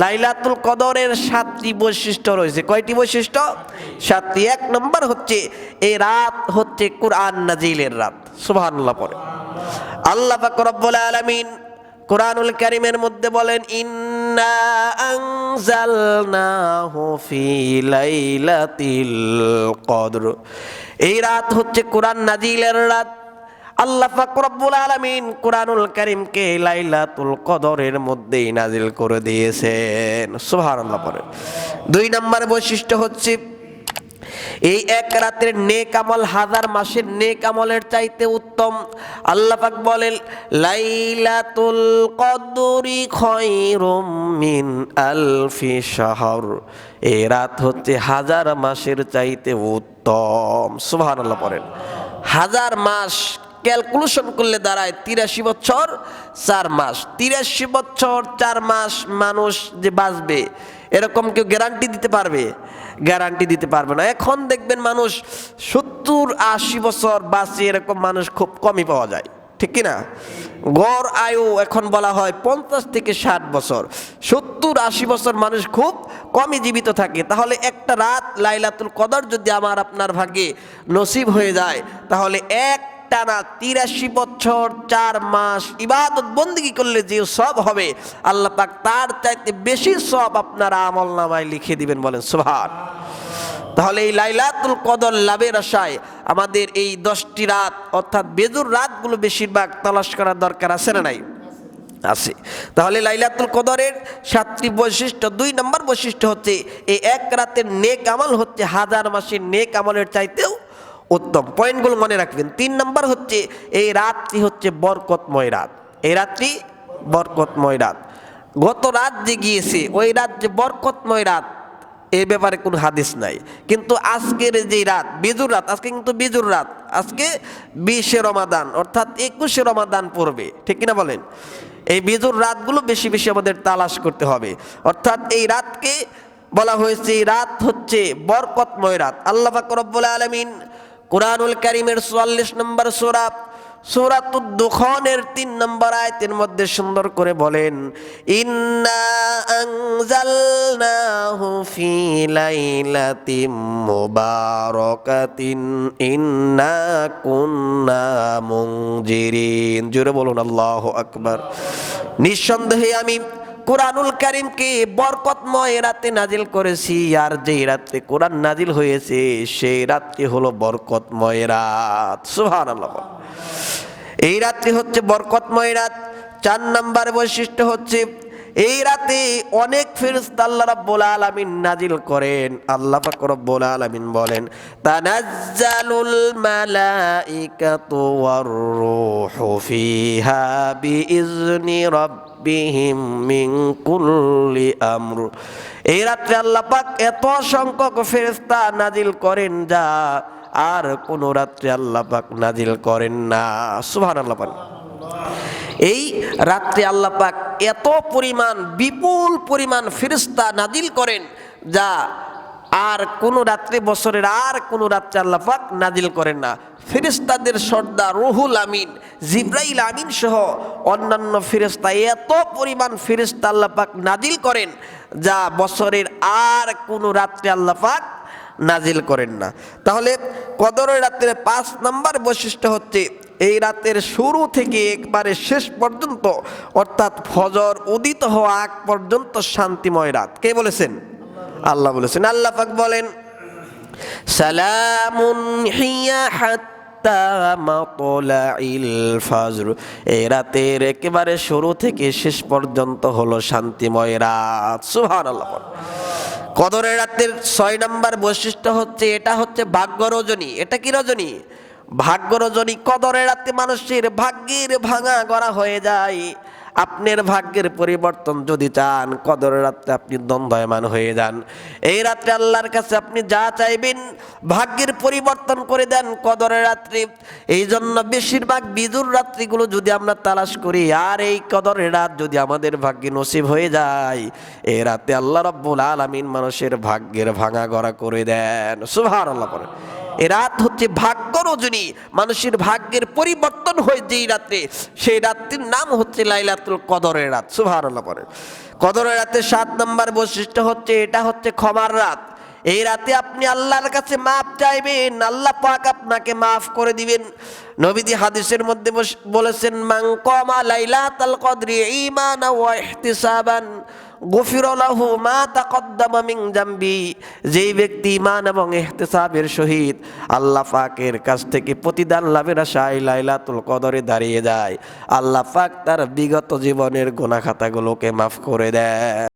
লাইলাতুল কদরের সাতটি বৈশিষ্ট্য রয়েছে। কয়টি বৈশিষ্ট্য? সাতটি। এক নম্বর হচ্ছে এই রাত হচ্ছে কোরআন নাজিলের রাত। সুবহানাল্লাহ পরে আল্লাহ রব্বুল আলামিন কোরআনুল কারিমের মধ্যে বলেন, ইন্না আনজালনাহু ফি লাইলাতিল কদর। এই রাত হচ্ছে কোরআন নাজিলের রাত। আল্লাহ পাক রব্বুল আলামিন কোরআনুল কারীমকে লাইলাতুল কদরের মধ্যেই নাজিল করে দিয়েছেন। সুবহানাল্লাহ পরে দুই নম্বর বৈশিষ্ট্য হচ্ছে, এই এক রাতের নেক আমল হাজার মাসের নেক আমলের চাইতে উত্তম। আল্লাহ পাক বলেন, লাইলাতুল কদরি খয়রুম মিন আলফি শাহর। এই রাত হচ্ছে হাজার মাসের চাইতে উত্তম। সুবহানাল্লাহ পড়েন। হাজার মাস ক্যালকুলেশন করলে দাঁড়ায় তিরাশি বছর চার মাস। তিরাশি বছর চার মাস মানুষ যে বাঁচবে, এরকম কেউ গ্যারান্টি দিতে পারবে? গ্যারান্টি দিতে পারবে না। এখন দেখবেন মানুষ সত্তর আশি বছর বাঁচে, এরকম মানুষ খুব কমই পাওয়া যায়। ঠিক না গড় আয়ু এখন বলা হয় পঞ্চাশ থেকে ষাট বছর। সত্তর আশি বছর মানুষ খুব কমই জীবিত থাকে। তাহলে একটা রাত লাইলাতুল কদর যদি আমার, আপনার ভাগে নসিব হয়ে যায়, তাহলে এক টানা তিরাশি বছর, চার মাস ইবাদত বন্দিগি করলে যে সব হবে, আল্লাহ পাক তার চাইতে বেশি সব আপনারা আমল নামায় লিখে দিবেন বলেন সুভান তাহলে এই লাইলাতুল কদর লাভের আশায় আমাদের এই দশটি রাত, অর্থাৎ বেজুর রাতগুলো বেশিরভাগ তলাশ করার দরকার আছে না নাই? আছে। তাহলে লাইলাতুল কদরের সাতটি বৈশিষ্ট্য, দুই নম্বর বৈশিষ্ট্য হচ্ছে, এই এক রাতের নেক আমল হচ্ছে হাজার মাসের নেক আমলের চাইতেও উত্তম। পয়েন্টগুলো মনে রাখবেন। তিন নম্বর হচ্ছে, এই রাতটি হচ্ছে বরকতময় রাত। এই রাতটি বরকতময় রাত। গত রাত যে গিয়েছে, ওই রাত যে বরকতময় রাত, এ ব্যাপারে কোনো হাদিস নাই। কিন্তু আজকের যে রাত, বিজুর রাত, আজকে কিন্তু বিজুর রাত। আজকে বিশে রমাদান, অর্থাৎ একুশে রমাদান পড়বে। ঠিক কিনা বলেন? এই বিজুর রাতগুলো বেশি বেশি আমাদের তালাশ করতে হবে। অর্থাৎ এই রাতকে বলা হয়েছে রাত হচ্ছে বরকতময় রাত। আল্লাহ পাক রব্বুল আলামিন কোরআনুল কারিমের চুয়াল্লিশ নম্বর সূরা, সূরাতুদ দুখানের তিন নম্বর আয়াতের মধ্যে সুন্দর করে বলেন, ইন্না আনজালনাহু ফি লাইলাতিম মুবারাকাতিন, ইন্না কুন্না মুনজিরিন। জোরে বলুন, আল্লাহু আকবার। নিঃসন্দেহে আমি কোরআনুল করিমকে বরকতময় রাতে নাজিল করেছি, আর যে রাত্রে কোরআন নাজিল হয়েছে, সেই রাত্রি হলো বরকতময় রাত। সুহান এই রাত্রি হচ্ছে বরকতময় রাত। চার নাম্বার বৈশিষ্ট্য হচ্ছে এই রাতে অনেক ফেরেশতা আল্লাহ রাব্বুল আলামিন নাজিল করেন। আল্লাহ পাক রব্বুল আলামিন বলেন, তানাজ্জালুল মালাইকাতু ওয়ার রূহু ফিহা বিইজনি রাব্বিহিম মিন কুল্লি আমর। এই রাত্রে আল্লাহ পাক এত সংখ্যক ফেরেশতা নাজিল করেন যা আর কোন রাত্রে আল্লাহ পাক নাজিল করেন না। সুবহানাল্লাহ পাক এই রাত্রে আল্লাহ পাক এত পরিমাণ বিপুল পরিমাণ ফিরিস্তা নাজিল করেন যা আর কোন রাত্রে বছরের আর কোন রাত্রে আল্লাহ পাক নাজিল করেন না। ফিরিস্তাদের সর্দার রুহুল আমিন, জিব্রাইল আমিন সহ অন্যান্য ফিরিস্তা এত পরিমাণ ফিরিস্তা আল্লাহ পাক নাজিল করেন যা বছরের আর কোন রাত্রে আল্লাহ পাক নাজিল করেন না। তাহলে কদরের রাত্রে পাঁচ নাম্বার বৈশিষ্ট্য হচ্ছে এই রাতের শুরু থেকে একবারে শেষ পর্যন্ত, অর্থাৎ ফজর উদিত হওয়া আগ পর্যন্ত শান্তিময় রাত। কে বলেছেন? আল্লাহ বলেছেন। আল্লাহ পাক বলেন, সালামুন হিয়া এই রাতের একেবারে শুরু থেকে শেষ পর্যন্ত হলো শান্তিময় রাত। সুবহানাল্লাহ কদরের রাতের ছয় নম্বর বৈশিষ্ট্য হচ্ছে, এটা হচ্ছে ভাগ্য রজনী এটা কি রজনী? ভাগ্য রজনী কদরের রাতে মানুষের ভাগ্যের ভাঙা গড়া হয়ে যায়। আপনার ভাগ্যের পরিবর্তন যদি চান, কদরের রাত্রে আপনি দ্বন্দ্বয়মান হয়ে যান। এই রাত্রে আল্লাহর কাছে আপনি যা চাইবেন, ভাগ্যের পরিবর্তন করে দেন কদরের রাত্রে। এই জন্য বেশিরভাগ বিজুর রাত্রিগুলো যদি আমরা তালাশ করি, আর এই কদরের রাত যদি আমাদের ভাগ্যে নসিব হয়ে যায়, এই রাতে আল্লাহ রব্বুল আলমিন মানুষের ভাগ্যের ভাঙা গড়া করে দেন। সুভার আল্লাহ করে এ রাত হচ্ছে ভাগ্য রজনী। মানুষের ভাগ্যের পরিবর্তন হয় যেই রাত্রে সেই রাত্রির নাম হচ্ছে লাইলাতুল কদরের রাত। সুবহানাল্লাহ পরে কদরের রাতে সাত নম্বর বৈশিষ্ট্য হচ্ছে, এটা হচ্ছে ক্ষমার রাত। এই রাতে আপনি আল্লাহর কাছে মাফ চাইবেন, আল্লাহ পাক আপনাকে মাফ করে দিবেন। নবীদি হাদিসের মধ্যে বলেছেন, মান কমা লাইলাতাল কদরি ঈমানা ওয়া ইহতিসাবান। গফির লাহু মা তাকদ্দামা মিং জাম্বি। যেই ব্যক্তি ইমান এবং ইহতিসাবের সহিত আল্লাহ পাকের কাছ থেকে প্রতিদান লাভের আশায় লাইলাতুল কদরে দাঁড়িয়ে যায়। আল্লাহ পাক তার বিগত জীবনের গোনা খাতাগুলোকে মাফ করে দেয়।